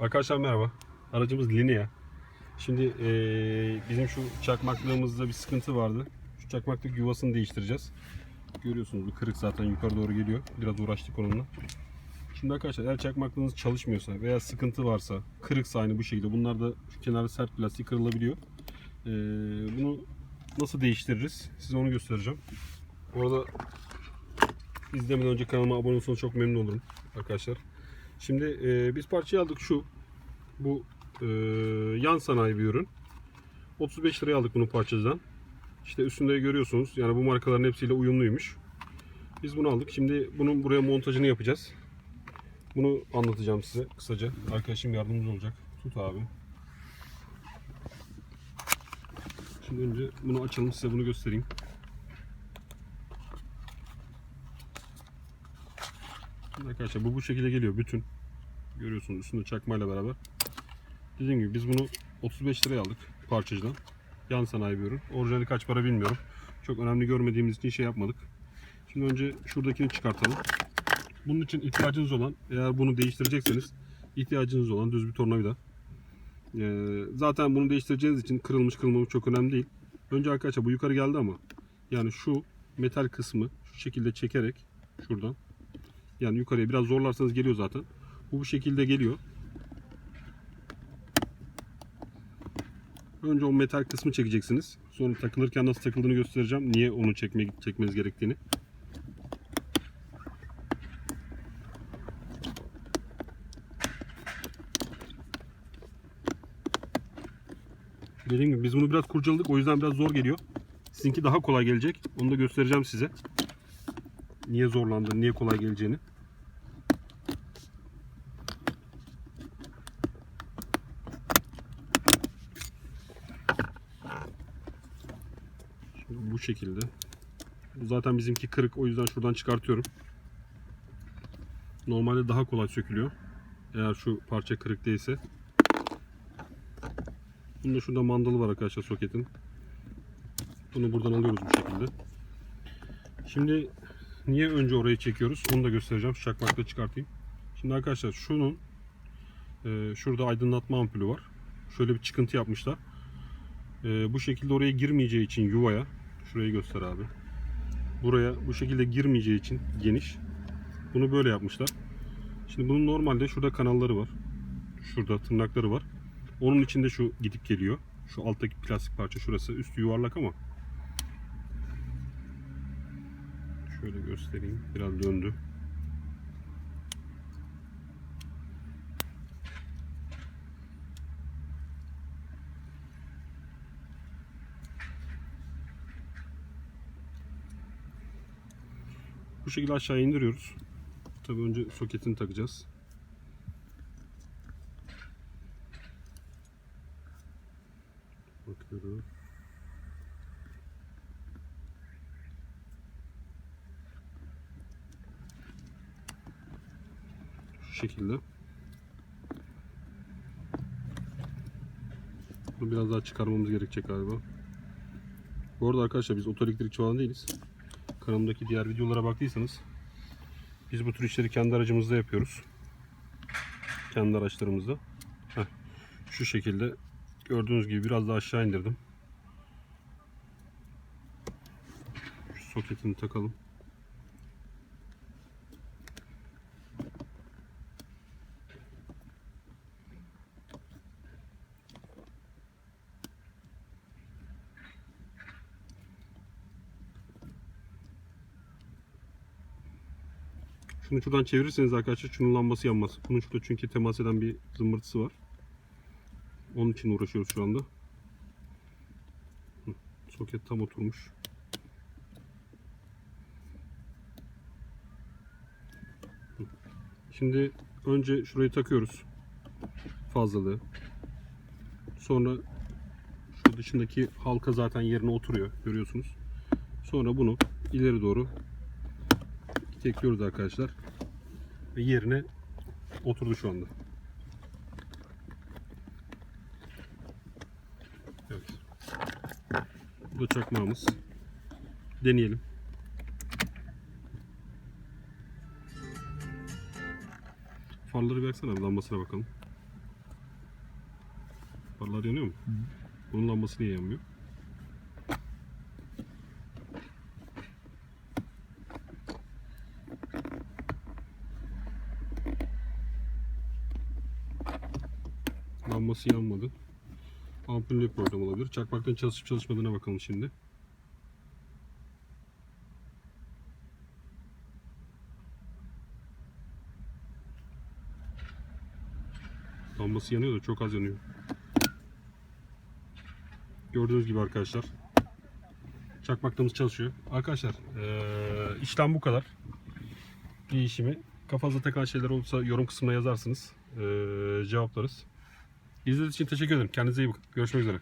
Arkadaşlar merhaba. Aracımız Linea. Şimdi eee, bizim şu çakmaklığımızda bir sıkıntı vardı. Şu çakmaklık yuvasını değiştireceğiz. Görüyorsunuz bu kırık zaten yukarı doğru geliyor. Biraz uğraştık onunla. Şimdi arkadaşlar eğer çakmaklığınız çalışmıyorsa veya sıkıntı varsa, kırıksa aynı bu şekilde. Bunlar da şu kenarı sert plastik kırılabiliyor. Eee, bunu nasıl değiştiririz? Size onu göstereceğim. Bu arada izlemeden önce kanalıma abone olursanız çok memnun olurum arkadaşlar. Şimdi e, biz parçayı aldık şu. Bu e, yan sanayi bir ürün. 35 liraya aldık bunu parçadan. İşte üstünde görüyorsunuz. Yani bu markaların hepsiyle uyumluymuş. Biz bunu aldık. Şimdi bunun buraya montajını yapacağız. Bunu anlatacağım size kısaca. Arkadaşım yardımcı olacak. Tut abi. Şimdi önce bunu açalım size bunu göstereyim. Şimdi Arkadaşlar bu bu şekilde geliyor bütün. Görüyorsunuz üstünde çakmayla beraber. Dediğim gibi biz bunu 35 liraya aldık parçacıdan. Yan sanayi bir ürün. Orijinali kaç para bilmiyorum. Çok önemli görmediğimiz için şey yapmadık. Şimdi önce şuradakini çıkartalım. Bunun için ihtiyacınız olan eğer bunu değiştirecekseniz ihtiyacınız olan düz bir tornavida. Ee, zaten bunu değiştireceğiniz için kırılmış kırılmamış çok önemli değil. Önce arkadaşlar bu yukarı geldi ama yani şu metal kısmı şu şekilde çekerek şuradan yani yukarıya biraz zorlarsanız geliyor zaten. Bu bu şekilde geliyor. Önce o metal kısmı çekeceksiniz. Sonra takılırken nasıl takıldığını göstereceğim. Niye onu çekme, çekmeniz gerektiğini. Dediğim gibi biz bunu biraz kurcaladık. O yüzden biraz zor geliyor. Sizinki daha kolay gelecek. Onu da göstereceğim size. Niye zorlandığını, niye kolay geleceğini. Şimdi bu şekilde. Zaten bizimki kırık. O yüzden şuradan çıkartıyorum. Normalde daha kolay sökülüyor. Eğer şu parça kırık değilse. Bunda şurada mandalı var arkadaşlar soketin. Bunu buradan alıyoruz bu şekilde. Şimdi niye önce orayı çekiyoruz? Onu da göstereceğim. Şu çakmakla çıkartayım. Şimdi arkadaşlar şunun e, şurada aydınlatma ampulü var. Şöyle bir çıkıntı yapmışlar. E, bu şekilde oraya girmeyeceği için yuvaya şurayı göster abi. Buraya bu şekilde girmeyeceği için geniş. Bunu böyle yapmışlar. Şimdi bunun normalde şurada kanalları var. Şurada tırnakları var. Onun içinde şu gidip geliyor. Şu alttaki plastik parça şurası. Üstü yuvarlak ama. Şöyle göstereyim. Biraz döndü. Bu şekilde aşağı indiriyoruz. Tabii önce soketini takacağız. Bakıyoruz. Şu şekilde. Bunu biraz daha çıkarmamız gerekecek galiba. Bu arada arkadaşlar biz otoelektrik falan değiliz. Kanalımdaki diğer videolara baktıysanız biz bu tür işleri kendi aracımızda yapıyoruz. Kendi araçlarımızda. Heh, şu şekilde gördüğünüz gibi biraz daha aşağı indirdim. Şu soketini takalım. Şunu şuradan çevirirseniz arkadaşlar şunun lambası yanmaz. Bunun şurada çünkü temas eden bir zımbırtısı var. Onun için uğraşıyoruz şu anda. Soket tam oturmuş. Şimdi önce şurayı takıyoruz. Fazlalığı. Sonra şu dışındaki halka zaten yerine oturuyor. Görüyorsunuz. Sonra bunu ileri doğru tekliyoruz arkadaşlar. Ve yerine oturdu şu anda. Evet. Bu da çakmağımız. Deneyelim. Farları bir yaksana lambasına bakalım. Farlar yanıyor mu? Bunun lambası niye yanmıyor? Lambası yanmadı. Ampulde problem olabilir. Çakmaktan çalışıp çalışmadığına bakalım şimdi. Lambası yanıyor da çok az yanıyor. Gördüğünüz gibi arkadaşlar. Çakmaklığımız çalışıyor. Arkadaşlar eee işlem bu kadar. Değişimi. Kafanıza takılan şeyler olursa yorum kısmına yazarsınız. Eee cevaplarız. İzlediğiniz için teşekkür ederim. Kendinize iyi bakın. Görüşmek üzere.